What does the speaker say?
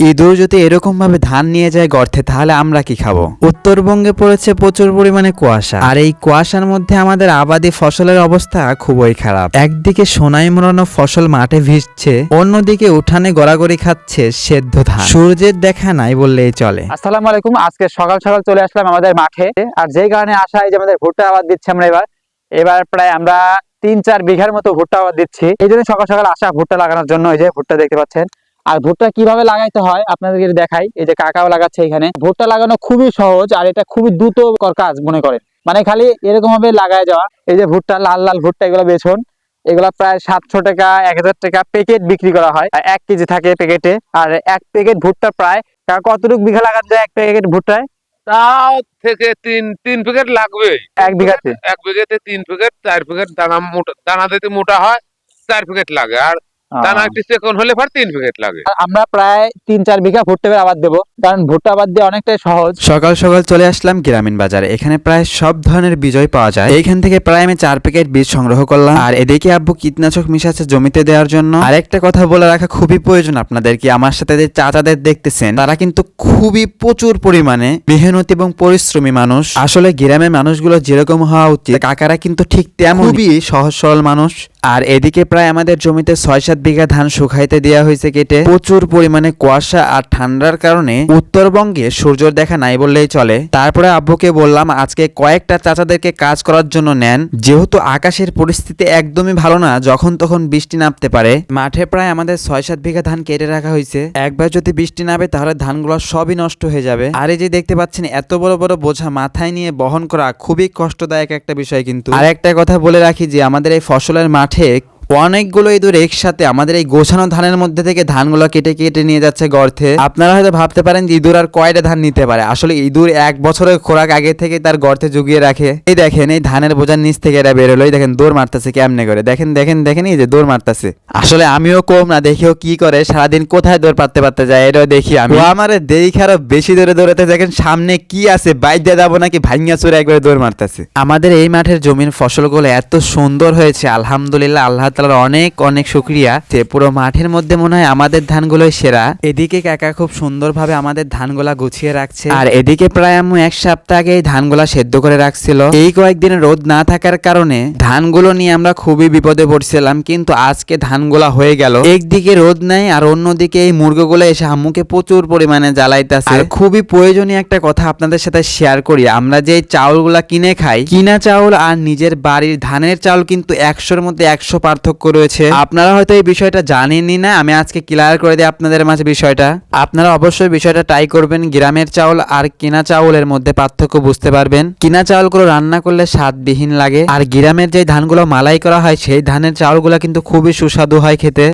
ইঁদুর যদি এরকম ভাবে ধান নিয়ে যায় গর্তে, তাহলে আমরা কি খাব? উত্তরবঙ্গে পড়েছে প্রচুর পরিমাণে কুয়াশা। আর এই কুয়াশার মধ্যে আমাদের আবাদি ফসলের অবস্থা খুবই খারাপ। একদিকে সোনাই মোড়ানো ফসল মাঠে ভিজছে, অন্যদিকে উঠানে গড়াগড়ি খাচ্ছে সেদ্ধ ধান। সূর্যের দেখা নাই বললেই চলে। আসসালামু আলাইকুম, আজকে সকাল সকাল চলে আসলাম আমাদের মাঠে। আর যেই কারণে আসা যে আমাদের ভুট্টা আবাদ দিচ্ছে আমরা এবার। এবার প্রায় আমরা তিন চার বিঘার মতো ভুট্টা আবাদ দিচ্ছি। এই জন্য সকাল সকাল আসা ভুট্টা লাগানোর জন্য, এই যে ভুট্টা দেখতে পাচ্ছেন। আর ভুট্টা কীভাবে লাগাইতে হয় আপনাদেরকে দেখাই। এই যে কাকাও লাগাচ্ছে এখানে। ভুট্টা লাগানো খুবই সহজ আর এটা খুবই দ্রুত কাজ মনে করেন। মানে খালি এরকম ভাবে লাগায় যাওয়া। এই যে ভুট্টা লাল লাল ভুট্টা এগুলো বেছন এগুলা প্রায় সাতশো টাকা এক হাজার টাকা প্যাকেট বিক্রি করা হয়। আর এক কেজি থাকে প্যাকেটে। আর এক প্যাকেট ভুট্টা প্রায় কতটুকু বিঘা লাগাতে যায় এক প্যাকেট ভুট্টায়? তাও থেকে তিন তিন প্যাকেট লাগবে। এক বিঘাতে? এক বিঘাতে তিন প্যাকেট চার প্যাকেট দানা মোটা দানা দিতে মোটা হয় চার প্যাকেট লাগে। আর দানা একটু হলে পর তিন প্যাকেট লাগে। আমরা প্রায় তিন চার বিঘা ভুট্টা এবার আবাদ দেবো কারণ ভুট্টা আবাদ দিয়ে অনেকটাই সহজ। সকাল সকাল চলে আসলাম গ্রামীণ বাজারে এখানে প্রায় সব ধরনের বীজই পাওয়া যায়। এইখান থেকে প্রায় আমি চার প্যাকেট বীজ সংগ্রহ করলাম। আর এদিকে আব্বু কীটনাশক মিশাচ্ছে জমিতে দেওয়ার জন্য। আর একটা কথা বলে রাখা খুবই প্রয়োজন আপনাদের কি আমার সাথে যে চাচাদের দেখতেছেন তারা কিন্তু খুবই প্রচুর পরিমাণে মেহনতি এবং পরিশ্রমী মানুষ। আসলে গ্রামের মানুষগুলো যেরকম হওয়া উচিত কাকারা কিন্তু ঠিক তেমন খুবই সহজ সরল মানুষ। আর এদিকে প্রায় আমাদের জমিতে ছয় সাত বিঘা ধান শুকাইতে দেওয়া হয়েছে কেটে। প্রচুর পরিমাণে কুয়াশা আর ঠান্ডার কারণে উত্তরবঙ্গে সূর্যর দেখা নাই বললেই চলে। তারপরে আব্বুকে বললাম, আজকে কয়েকটা চাচাদেরকে কাজ করার জন্য নেন। যেহেতু আকাশের পরিস্থিতি একদমই ভালো না, যখন তখন বৃষ্টি নামতে পারে। মাঠে প্রায় আমাদের ছয় সাত বিঘা ধান কেটে রাখা হয়েছে। একবার যদি বৃষ্টি নামে, তাহলে ধানগুলো সবই নষ্ট হয়ে যাবে। আর এই যে দেখতে পাচ্ছেন, এত বড় বড় বোঝা মাথায় নিয়ে বহন করা খুবই কষ্টদায়ক একটা বিষয় কিন্তু। আর একটা কথা বলে রাখি যে, আমাদের এই ফসলের মাঠে মাঠে অনেকগুলো ইঁদুর একসাথে আমাদের এই গোছানো ধানের মধ্যে থেকে ধানগুলো কেটে কেটে নিয়ে যাচ্ছে গর্তে। আপনারা হয়তো ভাবতে পারেন যে ইঁদুর আর কয়টা ধান নিতে পারে। আসলে ইঁদুর এক বছরের খোরাক আগে থেকে তার গর্তে জুগিয়ে রাখে। এই দেখেন, এই ধানের বোঝার নিচ থেকে এটা বেরোলো এই দেখেন, দৌড় মারতেছে কেমনে করে? দেখেন দেখেন দেখেন, এই যে দৌড় মারতেছে। আসলে আমিও কম না দেখিও কি করে। সারাদিন কোথায় দৌড় পারতে পারতে যায়, এটাও দেখি আমি। আমার দেখি আরও বেশি দৌড়ে দৌড়াতে দেখেন, সামনে কি আছে? বাইক দিয়ে যাব নাকি? ভাঙ্গা চুরে একবারে দৌড় মারতেছে। আমাদের এই মাঠের জমির ফসলগুলো এত সুন্দর হয়েছে। আলহামদুলিল্লাহ, আল্লাহ তালার অনেক অনেক শুক্রিয়া যে পুরো মাঠের মধ্যে মনে হয় আমাদের ধানগুলোই সেরা। এদিকে কাকা খুব সুন্দরভাবে আমাদের ধানগুলা গুছিয়ে রাখছে। আর এদিকে প্রায় আম্মু এক সপ্তাহ আগে এই ধানগুলা সেদ্ধ করে রাখছিল। এই কয়েকদিন রোদ না থাকার কারণে ধানগুলো নিয়ে আমরা খুবই বিপদে পড়ছিলাম কিন্তু আজকে ধানগুলা হয়ে গেল। একদিকে রোদ নাই আর অন্যদিকে এই মুরগিগুলো এসে আম্মুকে প্রচুর পরিমাণে জ্বালাইতেছে। আর খুবই প্রয়োজনীয় একটা কথা আপনাদের সাথে শেয়ার করি। আমরা যে চাউলগুলা কিনে খাই কিনা চাউল আর নিজের বাড়ির ধানের চাউল কিন্তু একশোর মধ্যে একশো পার্থক্য রয়েছে। আপনারা হয়তো এই বিষয়টা জানেনই না, আমি আজকে ক্লিয়ার করে দিই আপনাদের মাঝে বিষয়টা। আপনারা অবশ্যই বিষয়টা ট্রাই করবেন, গ্রামের চাউল আর কিনা চাউলের মধ্যে পার্থক্য বুঝতে পারবেন। কিনা চাউলগুলো রান্না করলে স্বাদবিহীন লাগে, আর গ্রামের যে ধানগুলো মালাই করা হয়, সেই ধানের চাউলগুলো কিন্তু খুবই সুস্বাদু হয় খেতে।